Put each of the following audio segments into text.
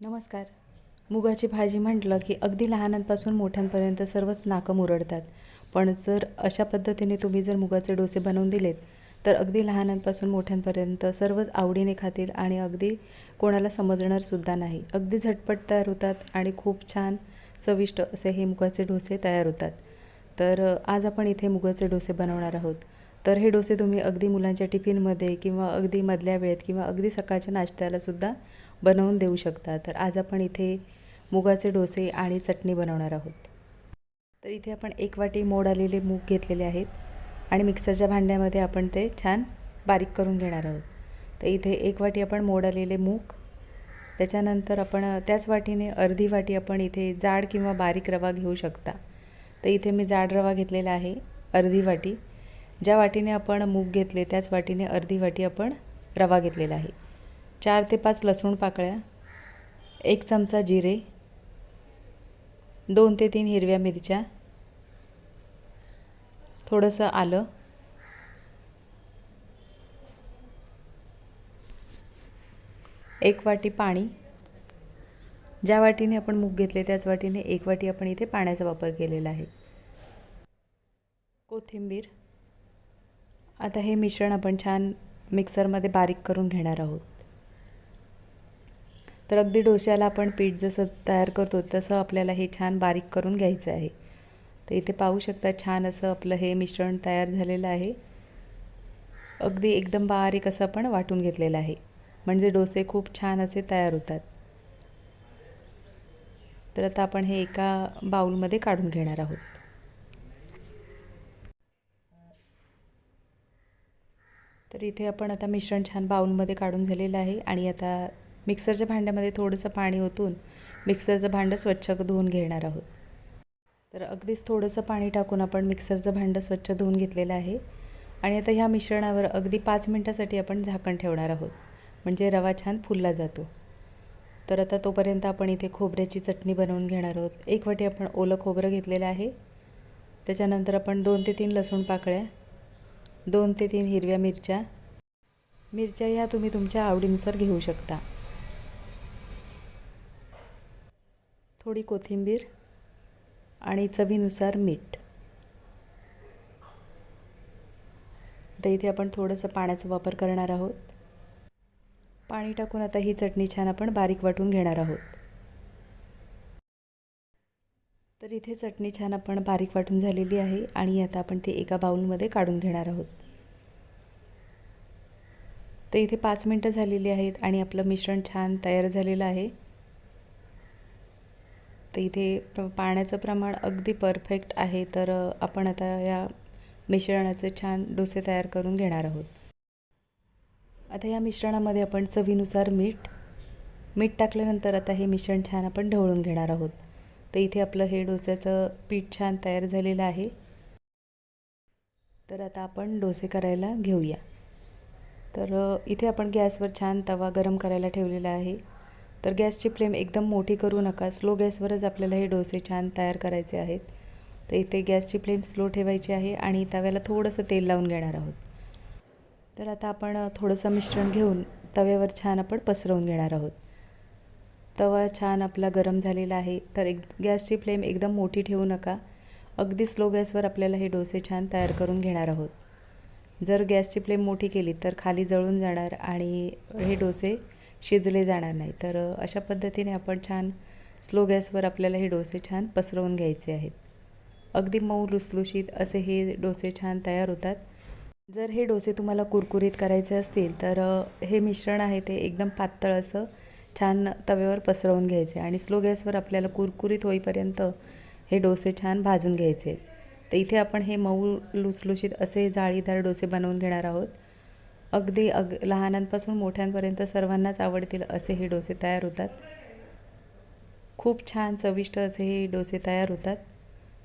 नमस्कार. मुगाची भाजी म्हटलं की अगदी लहानांपासून मोठ्यांपर्यंत सर्वच नाकं मुरडतात. पण जर अशा पद्धतीने तुम्ही जर मुगाचे डोसे बनवून दिलेत तर अगदी लहानांपासून मोठ्यांपर्यंत सर्वच आवडीने खातील आणि अगदी कोणाला समजणारसुद्धा नाही. अगदी झटपट तयार होतात आणि खूप छान चविष्ट असे हे मुगाचे डोसे तयार होतात. तर आज आपण इथे मुगाचे डोसे बनवणार आहोत. तर हे डोसे तुम्ही अगदी मुलांच्या टिफिनमध्ये किंवा अगदी मधल्या वेळेत किंवा अगदी सकाळच्या नाश्त्यालासुद्धा बनवून देऊ शकता. तर आज आपण इथे मुगाचे डोसे आणि चटणी बनवणार आहोत. तर इथे आपण एक वाटी मोड आलेले मूग घेतलेले आहेत आणि मिक्सरच्या भांड्यामध्ये आपण ते छान बारीक करून घेणार आहोत. तर इथे एक वाटी आपण मोड आलेले मूग त्याच्यानंतर आपण त्याच वाटीने अर्धी वाटी आपण इथे जाड किंवा बारीक रवा घेऊ शकता. तर इथे मी जाड रवा घेतलेला आहे अर्धी वाटी. ज्या वाटीने आपण मूग घेतले त्याच वाटीने अर्धी वाटी आपण रवा घेतलेला आहे. चार ते पाच लसूण पाकळ्या एक चमचा जिरे दोन ते तीन हिरव्या मिरच्या थोडंसं आलं एक वाटी पाणी. ज्या वाटीने आपण मूग घेतले त्याच वाटीने एक वाटी आपण इथे पाण्याचा वापर केलेला आहे. कोथिंबीर आता हे मिश्रण आपण छान मिक्सरमध्ये बारीक करून घेणार आहोत. तर अगदी डोश्याला आपण पीठ जसं तयार करतो तसं आपल्याला हे छान बारीक करून घ्यायचं आहे. तर इथे पाहू शकता छान असं आपलं हे मिश्रण तयार झालेलं आहे. अगदी एकदम बारीक असं आपण वाटून घेतलेलं आहे. म्हणजे डोसे खूप छान असे तयार होतात. तर आता आपण हे एका बाउलमध्ये काढून घेणार आहोत. तर इथे आपण आता मिश्रण छान बाऊलमध्ये काढून झालेलं आहे आणि आता मिक्सरच्या भांड्यामध्ये थोडंसं पाणी ओतून मिक्सरचं भांडं स्वच्छ धुवून घेणार आहोत. तर अगदीच थोडंसं पाणी टाकून आपण मिक्सरचं भांडं स्वच्छ धुवून घेतलेलं आहे. आणि आता ह्या मिश्रणावर अगदी पाच मिनटासाठी आपण झाकण ठेवणार आहोत. म्हणजे रवा छान फुलला जातो. तर आता तोपर्यंत आपण इथे खोबऱ्याची चटणी बनवून घेणार आहोत. एक वाटी आपण ओलं खोबरं घेतलेलं आहे. त्याच्यानंतर आपण दोन ते तीन लसूण पाकळ्या दोन ते तीन हिरव्या मिरच्या. मिरच्या ह्या तुम्ही तुमच्या आवडीनुसार घेऊ शकता. थोडी कोथिंबीर आणि चवीनुसार मीठ. तर इथे आपण थोडंसं पाण्याचा वापर करणार आहोत. पाणी टाकून आता ही चटणी छान आपण बारीक वाटून घेणार आहोत. तर इथे चटणी छान आपण बारीक वाटून झालेली आहे आणि आता आपण ती एका बाउलमध्ये काढून घेणार आहोत. तर इथे पाच मिनटं झालेली आहेत आणि आपलं मिश्रण छान तयार झालेलं आहे. तर इथे पाण्याचं प्रमाण अगदी परफेक्ट आहे तर आपण आता या मिश्रणाचे छान डोसे तयार करून घेणार आहोत. आता या मिश्रणामध्ये आपण चवीनुसार मीठ मीठ टाकल्यानंतर आता हे मिश्रण छान आपण ढवळून घेणार आहोत. तर इथे आपलं हे डोस्याचं पीठ छान तयार झालेलं आहे. तर आता आपण डोसे करायला घेऊया. तर इथे आपण गॅसवर छान तवा गरम करायला ठेवलेला आहे. तर गॅसची फ्लेम एकदम मोठी करू नका. स्लो गॅसवरच आपल्याला हे डोसे छान तयार करायचे आहेत. तर इथे गॅसची फ्लेम स्लो ठेवायची आहे आणि तव्याला थोडंसं तेल लावून घेणार आहोत. तर आता आपण थोडंसं मिश्रण घेऊन तव्यावर छान आपण पसरवून घेणार आहोत. तवा छान आपला गरम झालेला आहे. तर एक गॅसची फ्लेम एकदम मोठी ठेवू नका. अगदी स्लो गॅसवर आपल्याला हे डोसे छान तयार करून घेणार आहोत. जर गॅसची फ्लेम मोठी केली तर खाली जळून जाणार आणि हे डोसे शिजले जाणार नाही. तर अशा पद्धतीने आपण छान स्लो गॅसवर आपल्याला हे डोसे छान पसरवून घ्यायचे आहेत. अगदी मऊ लुसलुशीत असे हे डोसे छान तयार होतात. जर हे डोसे तुम्हाला कुरकुरीत करायचे असतील तर हे मिश्रण आहे ते एकदम पातळ असं छान तव्यावर पसरवून घ्यायचे आणि स्लो गॅसवर आपल्याला कुरकुरीत होईपर्यंत हे डोसे छान भाजून घ्यायचे. तर इथे आपण हे मऊ लुसलुशीत असे जाळीदार डोसे बनवून घेणार आहोत. अगदी अग लहानांपासून मोठ्यांपर्यंत सर्वांनाच आवडतील असे हे डोसे तयार होतात. खूप छान चविष्ट असे हे डोसे तयार होतात.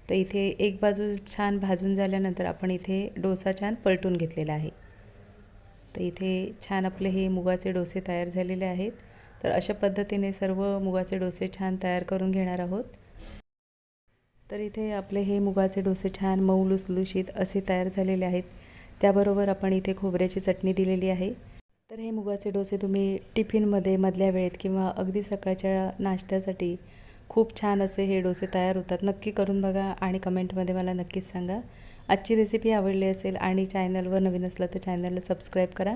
तर इथे एक बाजू छान भाजून झाल्यानंतर आपण इथे डोसा छान पलटून घेतलेला आहे. तर इथे छान आपले हे मुगाचे डोसे तयार झालेले आहेत. तर अशा पद्धतीने सर्व मुगाचे डोसे छान तयार करून घेणार आहोत. तर इथे आपले हे मुगाचे डोसे छान मऊ लुसलुशीत असे तयार झालेले आहेत. त्याबरोबर आपण इथे खोबऱ्याची चटणी दिलेली आहे. तर हे मुगाचे डोसे तुम्ही टिफिनमध्ये मधल्या वेळेत किंवा अगदी सकाळच्या नाश्त्यासाठी खूप छान असे हे डोसे तयार होतात. नक्की करून बघा आणि कमेंटमध्ये मला नक्कीच सांगा. आजची रेसिपी आवडली असेल आणि चॅनलवर नवीन असलं तर चॅनलला सबस्क्राईब करा.